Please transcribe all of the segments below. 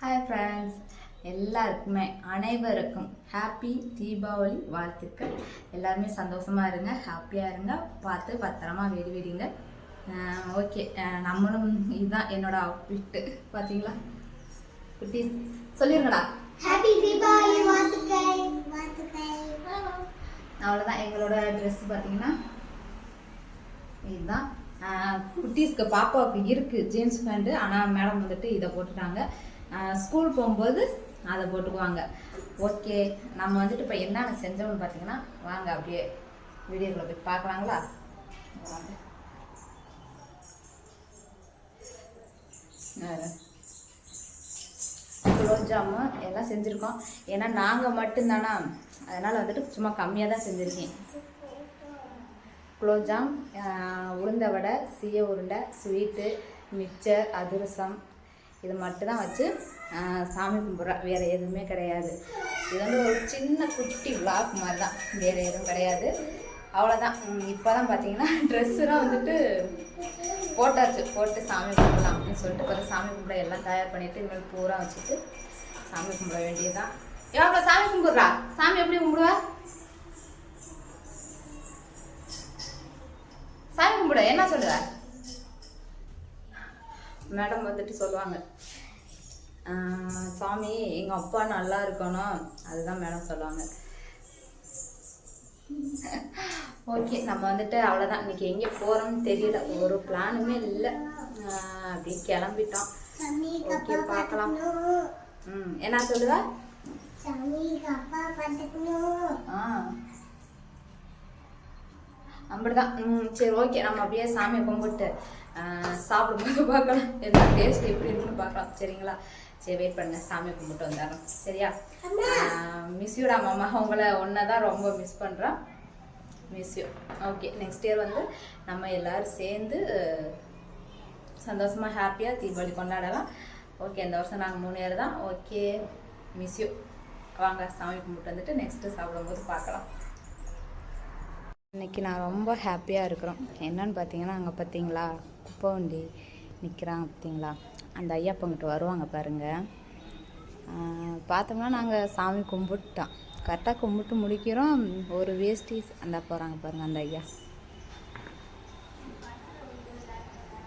Hi friends எல்லாருக்குமே அனைவருக்கும் happy Deepavali வாழ்த்துக்கள். எல்லாருமே சந்தோஷமா இருங்க ஹாப்பியாக இருங்க பார்த்து பத்திரமா வெடி வெடிங்க. ஓகே நம்மளும் இதுதான் என்னோட அவுட்ஃபிட்டு பார்த்தீங்களா குட்டி சொல்லிருங்கடா. ஹாப்பி தீபாவளி வாழ்த்துக்கள் வாழ்த்துக்கள். அவ்வளோதான் எங்களோட ட்ரெஸ் பார்த்தீங்கன்னா இதுதான். குட்டீஸ்க்கு பாப்பாவுக்கு இருக்கு ஜீன்ஸ் பேண்ட்டு ஆனால் மேடம் வந்துட்டு இதை போட்டுட்டாங்க. ஸ்கூல் போகும்போது அதை போட்டுக்குவாங்க. ஓகே நம்ம வந்துட்டு இப்போ என்னென்ன செஞ்சோம்னு பார்த்தீங்கன்னா வாங்க அப்படியே வீடியோக்குள்ள போய் பார்க்கலாங்களா? வாங்க. எல்லாம் செஞ்சுருக்கோம். ஏன்னா நாங்கள் மட்டும்தானா? அதனால் வந்துட்டு சும்மா கம்மியாக தான் செஞ்சுருக்கேன். குலோப்ஜாம் உளுந்த வடை சீய உருண்டை ஸ்வீட்டு மிக்சர் அதிரசம் இது மட்டும் தான் வச்சு சாமி கும்பிட்றோம் வேறு எதுவுமே கிடையாது. இது வந்து ஒரு சின்ன குட்டி விளாக் மாதிரி தான் வேறு எதுவும் கிடையாது. அவ்வளோதான் இப்போ தான் பார்த்தீங்கன்னா ட்ரெஸ்ஸுலாம் வந்துட்டு போட்டாச்சு. போட்டு சாமி கும்பிடலாம் அப்படின்னு சொல்லிட்டு இப்போ சாமி கும்பிட எல்லாம் தயார் பண்ணிட்டு இனிமேல் பூரா வச்சுட்டு சாமி கும்பிட வேண்டியதுதான். எவ்வளோ சாமி கும்பிட்றா. சாமி எப்படி கும்பிடுவா? சாமி கும்பிட என்ன சொல்லுவ? மேடம் வந்துட்டு சொல்லுவாங்க "ஆஹ், சாமி எங்க அப்பா நல்லா இருக்கணும். அதுதான் மேடம் சொல்லுவாங்க. ஓகே நம்ம வந்துட்டு அவ்வளோதான் இன்னைக்கு எங்கே போகிறோம்னு தெரியல. ஒரு பிளானுமே இல்லை. அப்படியே கிளம்பிட்டோம். ஓகே பார்க்கலாம். ம் என்ன சொல்லுவ? ஆ. அப்படிதான். சரி ஓகே. நம்ம அப்படியே சாமியை கும்பிட்டு சாப்பிடும்போது பார்க்கலாம். என்ன டேஸ்ட் எப்படி இருக்குன்னு பார்க்கலாம். சரிங்களா? சரி வெயிட் பண்ணுங்க. சாமி கும்பிட்டு வந்தாரோம் சரியா? மிஸ் யூடா மாமா. உங்களை ஒன்றை தான் ரொம்ப மிஸ் பண்ணுறோம் miss you okay next year வந்து நம்ம எல்லாரும் சேர்ந்து சந்தோஷமாக ஹாப்பியாக தீபாவளி கொண்டாடலாம். ஓகே இந்த வருஷம் நாங்கள் மூணு பேர் தான். ஓகே மிஸ் யூ வாங்க சாமி கும்பிட்டு வந்துட்டு நெக்ஸ்ட்டு சாப்பிடும்போது பார்க்கலாம். இன்னைக்கு நான் ரொம்ப ஹாப்பியாக இருக்கிறோம். என்னன்னு பார்த்தீங்கன்னா அங்கே பார்த்தீங்களா? அப்போ வண்டி நிற்கிறான் பார்த்தீங்களா அந்த ஐயா அப்பங்கிட்ட வருவாங்க பாருங்கள் பார்த்தோம்னா நாங்கள் சாமி கும்பிட்டோம் கரெக்டாக கும்பிட்டு முடிக்கிறோம். ஒரு வேஷ்டி அந்த போகிறாங்க பாருங்கள் அந்த ஐயா.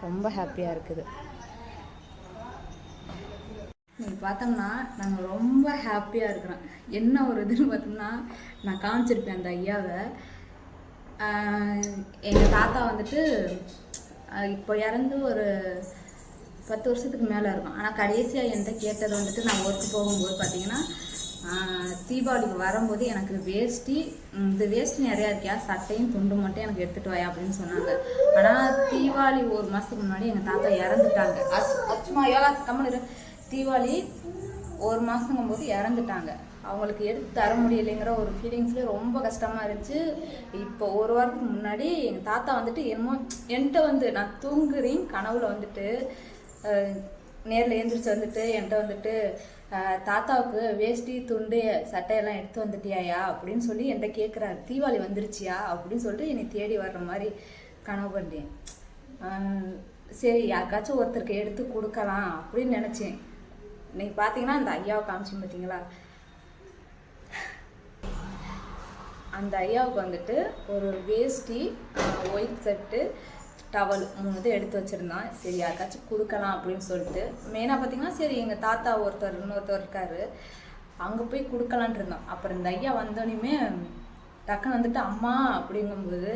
ரொம்ப ஹாப்பியாக இருக்குது. நீங்கள் பார்த்தோம்னா நாங்கள் ரொம்ப ஹாப்பியாக இருக்கிறோம். என்ன ஒரு இதுன்னு பார்த்தோம்னா நான் காமிச்சிருப்பேன் அந்த ஐயாவை. எங்கள் தாத்தா வந்துட்டு இப்போ இறந்து ஒரு பத்து வருஷத்துக்கு மேலே இருக்கும். ஆனால் கடைசியாக என்கிட்ட கேட்டது வந்துட்டு நான் ஒர்க்கு போகும்போது பார்த்தீங்கன்னா தீபாவளிக்கு வரும்போது எனக்கு வேஷ்டி இந்த வேஷ்டி நிறையா இருக்கியா சட்டையும் துண்டு மட்டும் எனக்கு எடுத்துகிட்டு வாயா அப்படின்னு சொன்னாங்க. ஆனால் தீபாவளி ஒரு மாதத்துக்கு முன்னாடி எங்கள் தாத்தா இறந்துட்டாங்க. அச்சுமா யோகா கம்மனு தீபாவளி ஒரு மாதங்கும் போது இறந்துட்டாங்க. அவங்களுக்கு எடுத்து தர முடியலைங்கிற ஒரு ஃபீலிங்ஸ்லேயே ரொம்ப கஷ்டமாக இருந்துச்சு. இப்போ ஒரு வாரத்துக்கு முன்னாடி எங்கள் தாத்தா வந்துட்டு என்னமோ என்கிட்ட வந்து நான் தூங்குறேன் கனவுல வந்துட்டு நேரில் எழுந்திரிச்சு வந்துட்டு என்கிட்ட வந்துட்டு தாத்தாவுக்கு வேஷ்டி துண்டு சட்டையெல்லாம் எடுத்து வந்துட்டியாயா? அப்படின்னு சொல்லி என்கிட்ட கேட்குறாரு தீபாவளி வந்துருச்சியா? அப்படின்னு சொல்லிட்டு என்னை தேடி வர்ற மாதிரி கனவு பண்ணேன் சரி யாருக்காச்சும் ஒருத்தருக்கு எடுத்து கொடுக்கலாம் அப்படின்னு நினச்சேன். இன்னைக்கு பார்த்தீங்கன்னா அந்த ஐயாவை காமிச்சு பார்த்தீங்களா அந்த ஐயாவுக்கு வந்துட்டு ஒரு வேஷ்டி ஒயிட் செட்டு டவல் மூணு இது எடுத்து வச்சுருந்தான். சரி யாருக்காச்சும் கொடுக்கலாம் அப்படின்னு சொல்லிட்டு. மெயினாக பார்த்தீங்கன்னா சரி எங்கள் தாத்தா ஒருத்தர் இன்னொருத்தர் இருக்காரு. அங்கே போய் கொடுக்கலான் இருந்தோம். அப்புறம் இந்த ஐயா வந்தோடனே டக்குன்னு வந்துட்டு அம்மா அப்படிங்கும்போது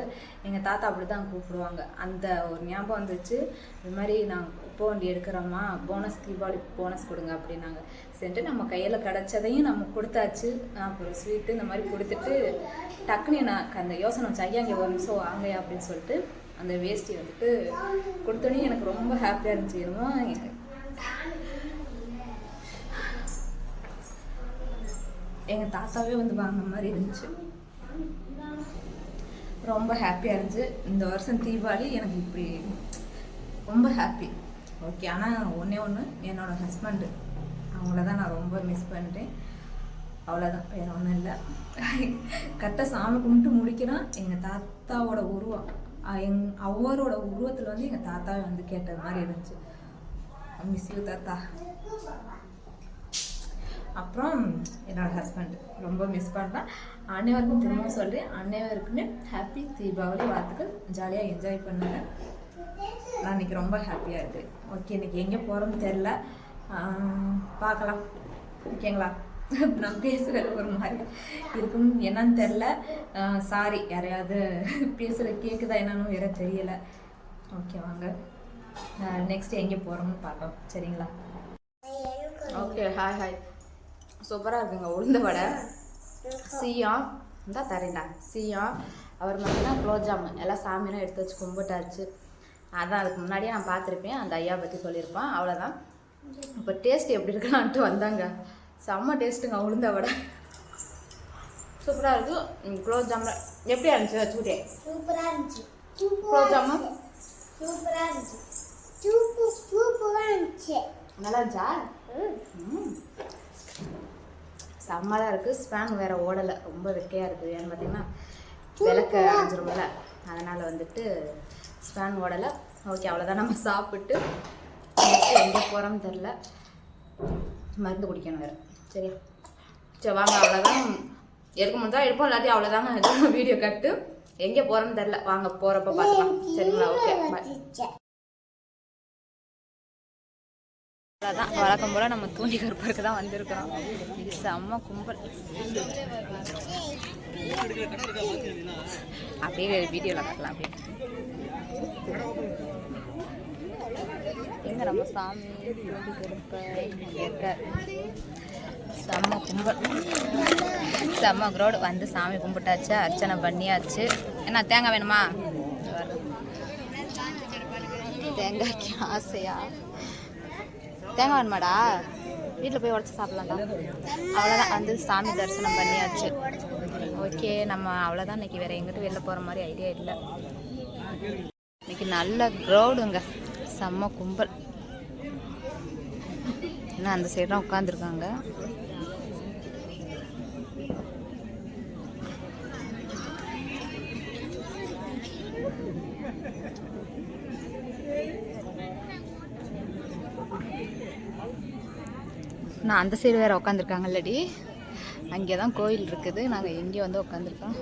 எங்கள் தாத்தா அப்படி தான் கூப்பிடுவாங்க. அந்த ஒரு ஞாபகம் வந்துச்சு இது மாதிரி நாங்கள் குப்பை வண்டி எடுக்கிறோம்மா போனஸ் தீபாவளி போனஸ் கொடுங்க அப்படின்னாங்க. சென்று நம்ம கையில் கிடச்சதையும் நம்ம கொடுத்தாச்சு. அப்புறம் ஸ்வீட்டு இந்த மாதிரி கொடுத்துட்டு டக்குன்னு நான் அந்த யோசனை வச்சு ஐயா இங்கே ஒரு நிமிஷம் வாங்கயா அப்படின்னு சொல்லிட்டு அந்த வேஷ்டி வந்துட்டு கொடுத்தோடனே எனக்கு ரொம்ப ஹாப்பியாக இருந்துச்சு. என்னமோ எங்கள் தாத்தாவே வந்து வாங்கின மாதிரி இருந்துச்சு. ரொம்ப ஹாப்பியாக இருந்துச்சு. இந்த வருஷம் தீபாவளி எனக்கு இப்படி ரொம்ப ஹாப்பி ஓகே ஆனால் ஒன்றே ஒன்று என்னோட ஹஸ்பண்டு அவங்கள தான் நான் ரொம்ப மிஸ் பண்ணிட்டேன். அவ்வளோதான் வேறு ஒன்றும் இல்லை. கரெக்டாக சாமி கும்பிட்டு முடிக்கிறான். எங்கள் தாத்தாவோட உருவம் எங் அவரோட உருவத்தில் வந்து எங்கள் தாத்தாவை வந்து கேட்ட மாதிரி இருந்துச்சு. மிஸ் யூ தாத்தா. அப்புறம் என்னோட ஹஸ்பண்ட் ரொம்ப மிஸ் பண்ணுறேன் அனைவருக்கும் திரும்பவும் சொல்கிறேன் அனைவருக்குமே ஹாப்பி தீபாவளி வாழ்த்துக்கள். ஜாலியாக என்ஜாய் பண்ணுங்க. நான் இன்றைக்கி ரொம்ப ஹாப்பியாக இருக்குது ஓகே இன்னைக்கு எங்கே போகிறோம்னு தெரில பார்க்கலாம். ஓகேங்களா நான் பேசுகிறது ஒரு மாதிரி இருக்கும். என்னன்னு தெரில சாரி யாரையாவது பேசுகிற கேட்குதா என்னன்னு வேற தெரியல. ஓகே வாங்க. நெக்ஸ்ட் எங்கே போகிறோம்னு பார்க்கலாம். சரிங்களா? ஓகே ஹாய் ஹாய் சூப்பராக இருக்குங்க உளுந்த வடை. சீயா இந்தா தரேன்டா. சீயா அவர் பார்த்தீங்கன்னா குலோப் ஜாமுன் எல்லாம் சாமியெல்லாம் எடுத்து வச்சு கும்பிட்டாச்சு. அதான் அதுக்கு முன்னாடியே நான் பார்த்துருப்பேன் அந்த ஐயா பற்றி சொல்லியிருப்பான் அவ்வளோதான் இப்போ டேஸ்ட் எப்படி இருக்கலான்ட்டு வந்தாங்க. செம்ம டேஸ்ட்டுங்க உளுந்த வடை. சூப்பராக இருக்கும் குலோப் ஜாமுன் எப்படி இருந்துச்சு? சூடே சூப்பரா இருந்துச்சு. குலோப் ஜாமுன் சூப்பரா இருந்துச்சு. சூப்பு சூப்பரா இருந்துச்சு. நல்லா இருந்துச்சா? ம். செம்மலாக இருக்குது ஸ்பேன் வேறு ஓடலை. ரொம்ப வெக்கையாக இருக்குது ஏன்னு பார்த்தீங்கன்னா விளக்க அரைஞ்சிரும்ல. அதனால் வந்துட்டு ஸ்பேன் ஓடலை. ஓகே அவ்வளோதான் நம்ம சாப்பிட்டு எங்கே போகிறோம்னு தெரில மருந்து குடிக்கணும் வேறு. சரியா? சரி வாங்க. அவ்வளோதான் எடுக்க முடிஞ்சா எடுப்போம் இல்லாட்டி அவ்வளோதாங்க வீடியோ கட்டு. எங்கே போகிறோம்னு தெரில வாங்க போகிறப்ப பார்த்துக்கலாம். சரிங்களா? ஓகே அதான் வழக்கம் போல் நம்ம தூண்டி கருப்பருக்கு தான் வந்திருக்கிறோம். இது செம்ம கும்பல். அப்படியே வீடியோவில் காட்டலாம் அப்படியே. எங்க நம்ம சாமி தூண்டி கருப்பை இருக்க செம்ம கும்பல். செம்ம க்ரௌடு வந்து சாமி கும்பிட்டாச்சு அர்ச்சனை பண்ணியாச்சு. என்ன தேங்காய் வேணுமா? தேங்காய்க்கு ஆசையா? தேங்காய் வேணுமாடா? வீட்டில் போய் உடச்சி சாப்பிட்லாம்டா. அவ்வளோதான் வந்து சாமி தரிசனம் பண்ணியாச்சு. ஓகே நம்ம அவ்வளோதான் இன்னைக்கு வேறு எங்கிட்டும் வெளில போகிற மாதிரி ஐடியா இல்லை. இன்னைக்கு நல்ல க்ரௌடுங்க செம்ம கும்பல். இன்னும் அந்த சைடு தான் உட்காந்துருக்காங்க நான் அந்த சைடு வேறு உட்காந்துருக்காங்கல்லடி அங்கே தான் கோயில் இருக்குது. நாங்கள் எங்கே வந்து உட்காந்துருக்கோம்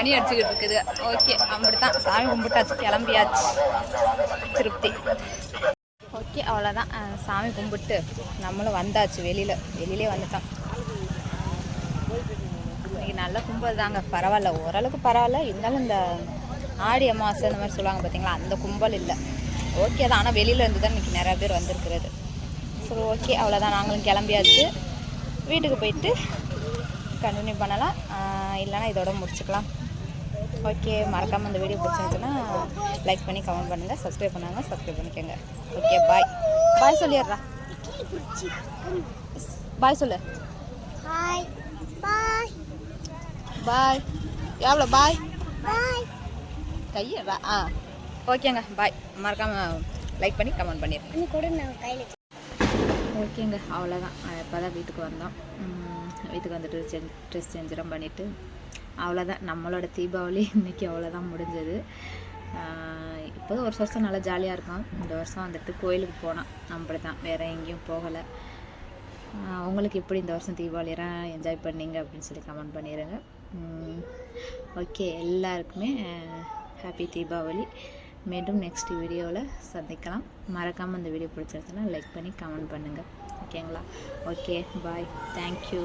மணி அடிச்சுக்கிட்டு இருக்குது. ஓகே அப்படித்தான் சாமி கும்பிட்டாச்சு கிளம்பியாச்சு. திருப்தி. ஓகே அவ்வளோதான் சாமி கும்பிட்டு நம்மளும் வந்தாச்சு வெளியில். வெளியிலே வந்துட்டோம். இன்றைக்கி நல்ல கும்பல் தாங்க. பரவாயில்ல. ஓரளவுக்கு பரவாயில்ல. இருந்தாலும் இந்த ஆடி அமாவாசை இந்த மாதிரி சொல்லுவாங்க பார்த்தீங்களா அந்த கும்பல் இல்லை. ஓகே தான். ஆனால் வெளியில் இருந்து தான் இன்றைக்கி நிறையா பேர் வந்திருக்கிறது. சரி ஓகே. அவ்வளோதான் நாங்களும் கிளம்பியாச்சு. வீட்டுக்கு போயிட்டு கண்டினியூ பண்ணலாம். இல்லைன்னா இதோட முடிச்சுக்கலாம். ஓகே மறக்காமல் இந்த வீடியோ பிடிச்சிருந்துச்சுன்னா லைக் பண்ணி கமெண்ட் பண்ணுங்கள் சப்ஸ்கிரைப் பண்ணாங்க சப்ஸ்கிரைப் பண்ணிக்கோங்க. ஓகே பாய் பாய் சொல்லிடுறா. பாய் சொல்லு. ஹாய் பாய் பாய் எவ்வளோ பாய் பாய் கையடா. ஆ. ஓகேங்க பாய் மறக்காமல் லைக் பண்ணி கமெண்ட் பண்ணிடுங்க. இன்னும் கூட நான் கையில் ஓகேங்க அவ்வளோதான் இப்போ தான் வீட்டுக்கு வந்தோம் வீட்டுக்கு வந்துட்டு சேஞ்ச் ட்ரெஸ் சேஞ்செல்லாம் பண்ணிவிட்டு அவ்வளோதான் நம்மளோட தீபாவளி இன்னைக்கு அவ்வளோதான் முடிஞ்சது. இப்போது ஒரு வருஷம் நல்லா ஜாலியாக இருக்கும். இந்த வருஷம் வந்துட்டு கோயிலுக்கு போனோம். அப்படி தான் வேறு எங்கேயும் போகலை. உங்களுக்கு எப்படி இந்த வருஷம் தீபாவளியெல்லாம் என்ஜாய் பண்ணீங்க அப்படின்னு சொல்லி கமெண்ட் பண்ணிடுங்க ஓகே எல்லாருக்குமே ஹாப்பி தீபாவளி. மீண்டும் நெக்ஸ்ட் வீடியோவில் சந்திக்கலாம். மறக்காமல் இந்த வீடியோ பிடிச்சிருந்துச்சுன்னா லைக் பண்ணி கமெண்ட் பண்ணுங்கள் ஓகேங்களா ஓகே பாய் தேங்க்யூ